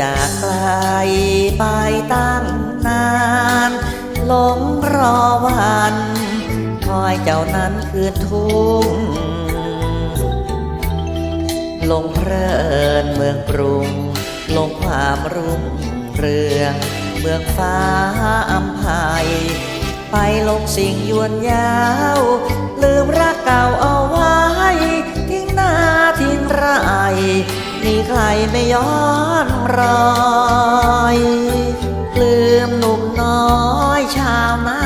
จากไกลไปตั้งนานหลงรอวันคอยเจ้านั้นคืนทุ่งลงเพลินเมืองกรุง ลงความรุ่งเรือง เมืองฟ้าอัมภัยไปลงสิ่งยวนยาว ลืมรักเก่าเอาไว้ มีใครไม่ย้อนรอยลืมหนุ่มน้อยชาวนา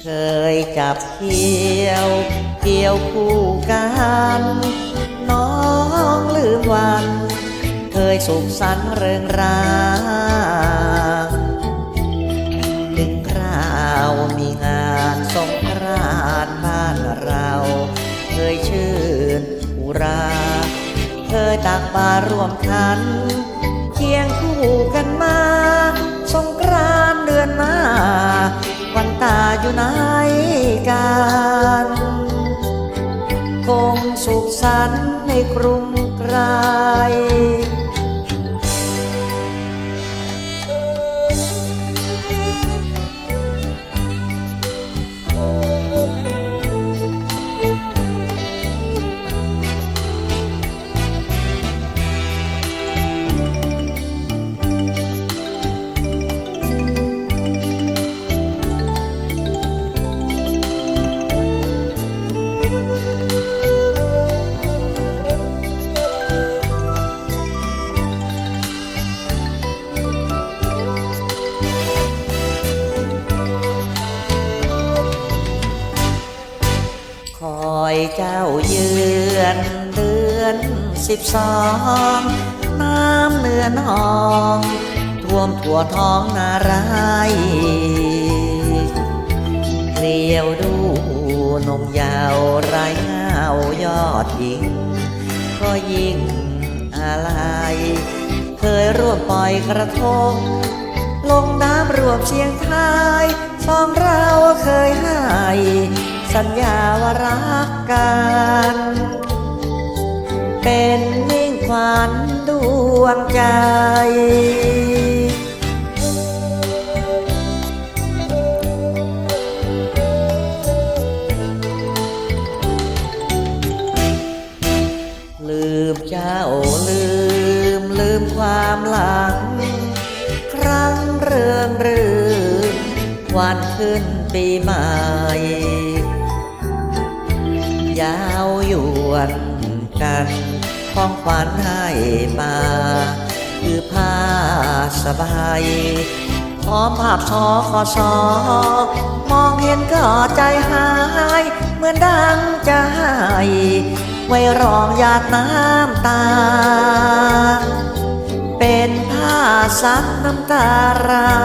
เคยจับเกี่ยวเกี่ยวคู่กัน น้องลืมวัน เคยสุขสันต์เริงรา รา เธอตักบาตรร่วมขัน เคียงคู่กันมา สงกรานเดือนมา วันตาอยู่ไหนกันคงสุขสันต์ในกรุงไกร เจ้าเยือนเดือนสิบสองน้ำเนื้อนองท่วมทั่วท้องนารายเกลียวดูนมยาวไรเงายอดหญิง ก็ยิ่งอะไร เคยร่วมปล่อยกระทง ลงน้ำรวมเชียงทายสองเราเคยให้ สัญญาว่ารักกัน เป็นมิ่งขวัญดวงใจลืมเจ้าลืมลืมความหลัง ครั้งเรื่องรื่นวันขึ้นปีใหม่ ยาวยวนกันของขวัญให้มา คือผ้าสบายพร้อมภาพชอขอสอมองเห็นก็ใจหาย เหมือนดังจะให้ไว้รองหยาดน้ำตา เป็นผ้าซับน้ำตาเรา